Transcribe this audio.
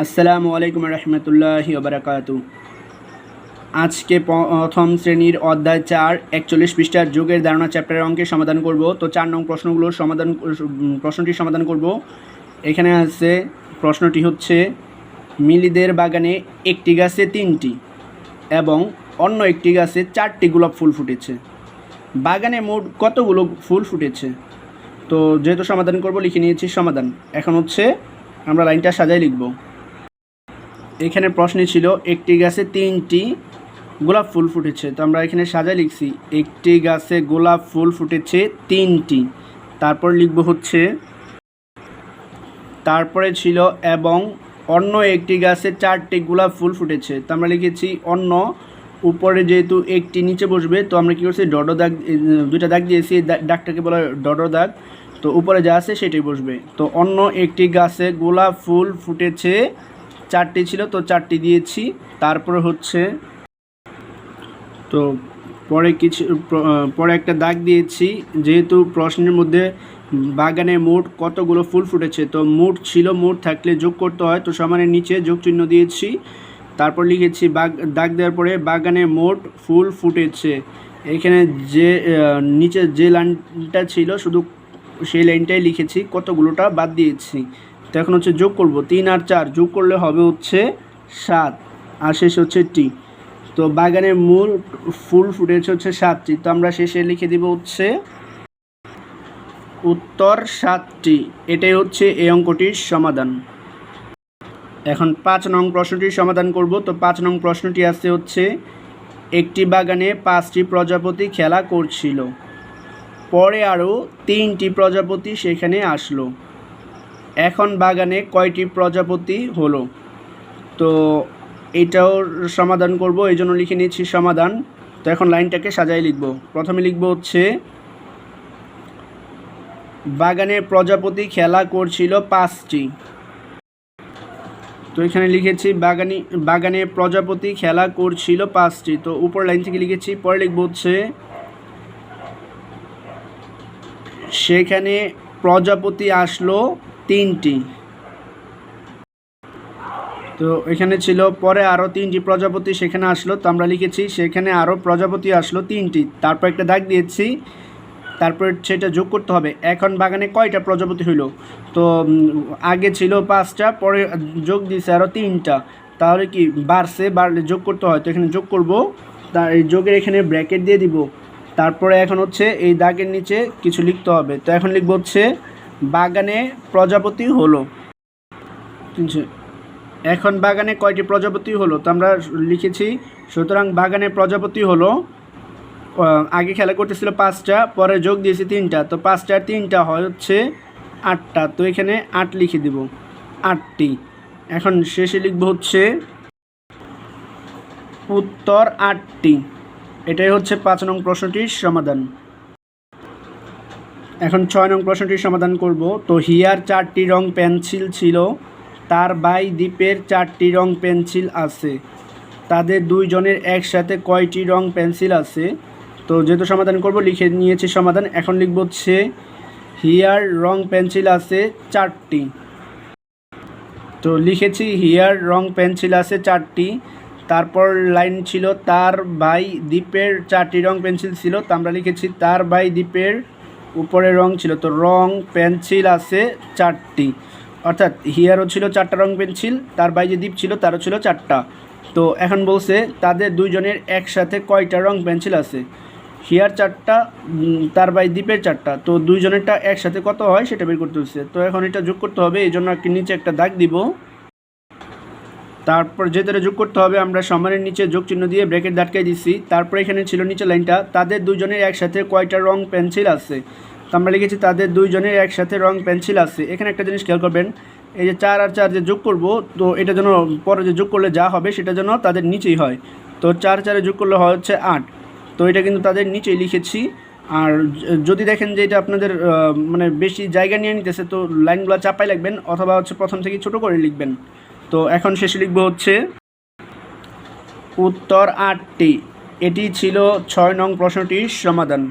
আসসালামু আলাইকুম রহমতুল্লাহি ওবরাকাতু। আজকে প্রথম শ্রেণির অধ্যায় চার, একচল্লিশ পৃষ্ঠার যোগের ধারণা চ্যাপ্টারের অঙ্কের সমাধান করব। তো চার নং প্রশ্নগুলোর সমাধান, প্রশ্নটি সমাধান করব। এখানে আছে, প্রশ্নটি হচ্ছে, মিলিদের বাগানে একটি গাছে তিনটি এবং অন্য একটি গাছে চারটি গোলাপ ফুল ফুটেছে। বাগানে মোট কতগুলো ফুল ফুটেছে? তো যেহেতু সমাধান করব, লিখে নিয়েছি সমাধান। এখন হচ্ছে, আমরা লাইনটা সাজাই লিখব। এখানে প্রশ্নে ছিল, একটি গাছে তিনটি গোলাপ ফুল ফুটেছে। তো আমরা এখানে সাজাই লিখছি, একটি গাছে গোলাপ ফুল ফুটেছে তিনটি। তারপর লিখব হচ্ছে, তারপরে ছিল, এবং অন্য একটি গাছে চারটি গোলাপ ফুল ফুটেছে। তো আমরা লিখেছি, অন্য উপরে যেহেতু একটি নিচে বসবে, তো আমরা কী করছি ডডো দাগ দুইটা দাগ দিয়েছি দাগটাকে বলা ডডো দাগ। তো উপরে যা আছে সেটাই বসবে। তো অন্য একটি গাছে গোলাপ ফুল ফুটেছে চারটি ছিল, তো চারটি দিয়েছি। তারপর হচ্ছে, তো পরে কিছু পরে একটা দাগ দিয়েছি। যেহেতু প্রশ্নের মধ্যে বাগানে মোট কতগুলো ফুল ফুটেছে, তো মোট ছিল, মোট থাকলে যোগ করতে হয়, তো সমানের নিচে যোগ চিহ্ন দিয়েছি। তারপর লিখেছি, বাগ, দাগ দেওয়ার পরে বাগানে মোট ফুল ফুটেছে। এখানে যে নিচে যে লাইনটা ছিল, শুধু সেই লাইনটাই লিখেছি, কতগুলোটা বাদ দিয়েছি। তো এখন হচ্ছে যোগ করব, তিন আর চার, যোগ করলে হবে হচ্ছে সাত, আর শেষ হচ্ছে টি। তো বাগানের মূল ফুল ফুটেছে হচ্ছে সাতটি, তো আমরা শেষে লিখে দিব হচ্ছে উত্তর সাতটি, এটাই হচ্ছে এই অঙ্কটির সমাধান। এখন পাঁচ নং প্রশ্নটির সমাধান করব, তো পাঁচ নং প্রশ্নটি আছে হচ্ছে, একটি বাগানে পাঁচটি প্রজাপতি খেলা করছিল, পরে আরও তিনটি প্রজাপতি সেখানে আসলো। এখন বাগানে কয়টি প্রজাপতি হলো? তো এটাও সমাধান করব, এই জন্য লিখে নিচ্ছি সমাধান। তো এখন লাইনটাকে সাজাই লিখব। প্রথমে লিখব হচ্ছে, বাগানে প্রজাপতি খেলা করছিল পাঁচটি। তো এখানে লিখেছি, বাগানি, বাগানে প্রজাপতি খেলা করছিল পাঁচটি। তো উপর লাইন থেকে লিখেছি, পরে লিখব হচ্ছে, সেখানে প্রজাপতি আসলো তিনটি। তো এখানে ছিল, পরে আরও তিনটি প্রজাপতি সেখানে আসলো, তো আমরা লিখেছি, সেখানে আরও প্রজাপতি আসলো তিনটি। তারপর একটা দাগ দিয়েছি, তারপর সেটা যোগ করতে হবে। এখন বাগানে কয়টা প্রজাপতি হইল? তো আগে ছিল পাঁচটা, পরে যোগ দিয়েছে আরও তিনটা। তাহলে কি বাড়ছে? বাড়লে যোগ করতে হয়, তো এখানে যোগ করব। তার এই যোগের এখানে ব্র্যাকেট দিয়ে দিব। তারপরে এখন হচ্ছে এই দাগের নিচে কিছু লিখতে হবে। তো এখন লিখব হচ্ছে বাগানে প্রজাপতি হলো। এখন বাগানে কয়টি প্রজাপতি হলো? তো আমরা লিখেছি, সুতরাং বাগানে প্রজাপতি হলো আগে খেলা করতেছিল পাঁচটা, পরে যোগ দিয়েছি তিনটা। তো পাঁচটা তিনটা হয় হচ্ছে আটটা। তো এখানে আট লিখে দিব। আটটি। এখন শেষে লিখব হচ্ছে উত্তর আটটি। এটাই হচ্ছে পাঁচ নং প্রশ্নটির সমাধান। এখন ছয় নং প্রশ্নটির সমাধান করব। তো হিয়ার চারটি রং পেন্সিল ছিল, তার বাই দ্বীপের চারটি রং পেন্সিল আছে। তাদের দুইজনের একসাথে কয়টি রং পেন্সিল আছে? তো যেহেতু সমাধান করব, লিখে নিয়েছি সমাধান। এখন লিখব হচ্ছে হিয়ার রং পেন্সিল আছে চারটি। তো লিখেছি হিয়ার রং পেন্সিল আছে চারটি। তারপর লাইন ছিল, তার বাই দ্বীপের চারটি রং পেন্সিল ছিল। তো আমরা লিখেছি, তার বাই দ্বীপের উপরে রং ছিল তো রং পেন্সিল আছে চারটি। অর্থাৎ হিয়ারও ছিল চারটা রং পেন্সিল, তার বাই যে দ্বীপ ছিল তারও ছিল চারটা। তো এখন বলছে তাদের দুইজনের একসাথে কয়টা রং পেন্সিল আছে? হিয়ার চারটা তার বাই দ্বীপের চারটা। তো দুইজনেরটা একসাথে কত হয় সেটা বের করতে হচ্ছে। তো এখন এটা যোগ করতে হবে এই জন্য আর কি নিচে একটা দাগ দিব। তারপর যেটারে যোগ করতে হবে, আমরা সমানের নিচে যোগ চিহ্ন দিয়ে ব্রেকেট দাটকাই দিচ্ছি তারপর এখানে ছিল নিচে লাইনটা, তাদের দুজনের একসাথে কয়টা রং পেন্সিল আছে? তো আমরা লিখেছি তাদের দুইজনের একসাথে রং পেন্সিল আছে। এখানে একটা জিনিস খেয়াল করবেন, এই যে চার আর চার যে যোগ করব, তো এটা যেন পরে যে যোগ করলে যা হবে, সেটা যেন তাদের নিচেই হয়। তো চার চারে যোগ করলে হয় হচ্ছে আট। তো এটা কিন্তু তাদের নিচেই লিখেছি। আর যদি দেখেন যে এটা আপনাদের মানে বেশি জায়গা নিয়ে নিতেছে, তো লাইনগুলো চাপাই লাগবেন, অথবা হচ্ছে প্রথম থেকে ছোট করে লিখবেন। তো এখন শেষে লিখব হচ্ছে উত্তর আটটি। এটি ছিল ছয় নং প্রশ্নটির সমাধান।